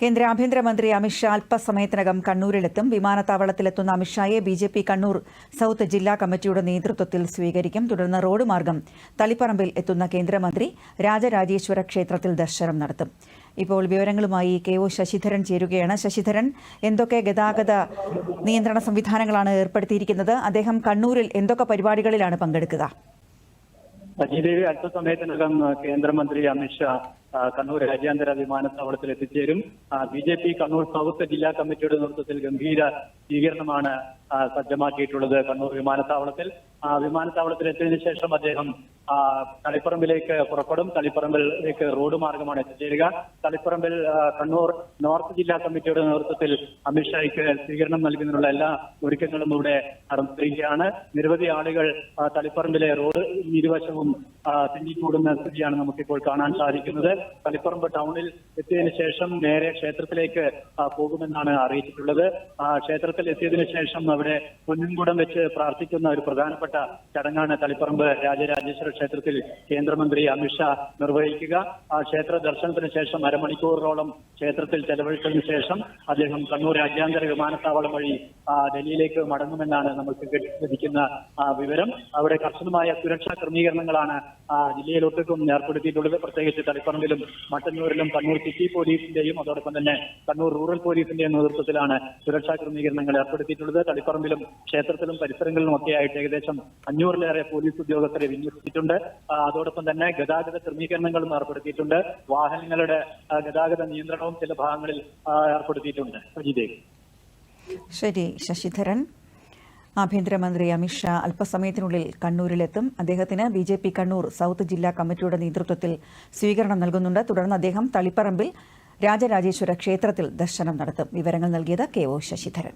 കേന്ദ്ര ആഭ്യന്തരമന്ത്രി അമിത്ഷാ അല്പസമയത്തിനകം കണ്ണൂരിലെത്തും. വിമാനത്താവളത്തിലെത്തുന്ന അമിത്ഷായെ B J P Kannur south ജില്ലാ കമ്മിറ്റിയുടെ നേതൃത്വത്തിൽ സ്വീകരിക്കും. തുടർന്ന് റോഡ് മാർഗം തളിപ്പറമ്പിൽ എത്തുന്ന കേന്ദ്രമന്ത്രി രാജരാജേശ്വര ക്ഷേത്രത്തിൽ ദർശനം നടത്തും. ഇപ്പോൾ വിവരങ്ങളുമായി കെ ഒ ശശിധരൻ ചേരുകയാണ്. ശശിധരൻ എന്തൊക്കെ ഗതാഗത നിയന്ത്രണ സംവിധാനങ്ങളാണ് ഏർപ്പെടുത്തിയിരിക്കുന്നത്? അദ്ദേഹം കണ്ണൂരിൽ എന്തൊക്കെ പരിപാടികളിലാണ് പങ്കെടുക്കുക? സജീദേവി അല്പസമയത്തിനകം കേന്ദ്രമന്ത്രി അമിത്ഷാ കണ്ണൂർ രാജ്യാന്തര വിമാനത്താവളത്തിൽ എത്തിച്ചേരും. B J P Kannur south ജില്ലാ കമ്മിറ്റിയുടെ നേതൃത്വത്തിൽ ഗംഭീര സ്വീകരണമാണ് സജ്ജമാക്കിയിട്ടുള്ളത് കണ്ണൂർ വിമാനത്താവളത്തിൽ. വിമാനത്താവളത്തിൽ എത്തിയതിനു ശേഷം അദ്ദേഹം തളിപ്പറമ്പിലേക്ക് പുറപ്പെടും. തളിപ്പറമ്പിലേക്ക് റോഡ് മാർഗമാണ് എത്തിച്ചേരുക. തളിപ്പറമ്പിൽ കണ്ണൂർ നോർത്ത് ജില്ലാ കമ്മിറ്റിയുടെ നേതൃത്വത്തിൽ അമിത്ഷായ്ക്ക് സ്വീകരണം നൽകുന്നതിനുള്ള എല്ലാ ഒരുക്കങ്ങളും ഇവിടെ നടന്നിരിക്കുകയാണ് നിരവധി ആളുകൾ തളിപ്പറമ്പിലെ റോഡ് ഇരുവശവും തിങ്ങിക്കൂടുന്ന സ്ഥിതിയാണ് നമുക്കിപ്പോൾ കാണാൻ സാധിക്കുന്നത്. തളിപ്പറമ്പ് ടൗണിൽ എത്തിയതിനു ശേഷം നേരെ ക്ഷേത്രത്തിലേക്ക് പോകുമെന്നാണ് അറിയിച്ചിട്ടുള്ളത്. ക്ഷേത്രത്തിൽ എത്തിയതിനു ശേഷം അവിടെ പൊന്നിൻകുടം വെച്ച് പ്രാർത്ഥിക്കുന്ന ഒരു പ്രധാനപ്പെട്ട ചടങ്ങാണ് തളിപ്പറമ്പ് രാജരാജേശ്വര ക്ഷേത്രത്തിൽ കേന്ദ്രമന്ത്രി അമിത്ഷാ നിർവഹിക്കുക. ആ ക്ഷേത്ര ദർശനത്തിന് ശേഷം അരമണിക്കൂറോളം ക്ഷേത്രത്തിൽ ചെലവഴിച്ചതിനു ശേഷം അദ്ദേഹം കണ്ണൂർ രാജ്യാന്തര വിമാനത്താവളം വഴി ഡൽഹിയിലേക്ക് മടങ്ങുമെന്നാണ് നമുക്ക് ലഭിക്കുന്ന വിവരം. അവിടെ കർശനമായ സുരക്ഷാ ക്രമീകരണങ്ങളാണ് ജില്ലയിലൊട്ടും ഏർപ്പെടുത്തിയിട്ടുള്ളത്. പ്രത്യേകിച്ച് തളിപ്പറമ്പിലും മട്ടന്നൂരിലും കണ്ണൂർ സിറ്റി പോലീസിന്റെയും അതോടൊപ്പം തന്നെ കണ്ണൂർ റൂറൽ പോലീസിന്റെയും നേതൃത്വത്തിലാണ് സുരക്ഷാ ക്രമീകരണങ്ങൾ ഏർപ്പെടുത്തിയിട്ടുള്ളത്. തളിപ്പറമ്പിലും ക്ഷേത്രത്തിലും പരിസരങ്ങളിലും ഒക്കെ ആയിട്ട് ഏകദേശം അഞ്ഞൂറിലേറെ പോലീസ് ഉദ്യോഗസ്ഥരെ വിന്യസിച്ചിട്ടുണ്ട്. അതോടൊപ്പം തന്നെ ഗതാഗത ക്രമീകരണങ്ങളും ഏർപ്പെടുത്തിയിട്ടുണ്ട്. വാഹനങ്ങളുടെ ഗതാഗത നിയന്ത്രണവും ചില ഭാഗങ്ങളിൽ ഏർപ്പെടുത്തിയിട്ടുണ്ട്. ശരി ശശിധരൻ. ആഭ്യന്തരമന്ത്രി അമിത്ഷാ അല്പസമയത്തിനുള്ളിൽ കണ്ണൂരിലെത്തും. അദ്ദേഹത്തിന് B J P Kannur south ജില്ലാ കമ്മിറ്റിയുടെ നേതൃത്വത്തിൽ സ്വീകരണം നൽകുന്നുണ്ട്. തുടർന്ന് അദ്ദേഹം തളിപ്പറമ്പിൽ രാജരാജേശ്വര ക്ഷേത്രത്തിൽ ദർശനം നടത്തും. വിവരങ്ങൾ നൽകിയത് കെ ഒ ശശിധരൻ.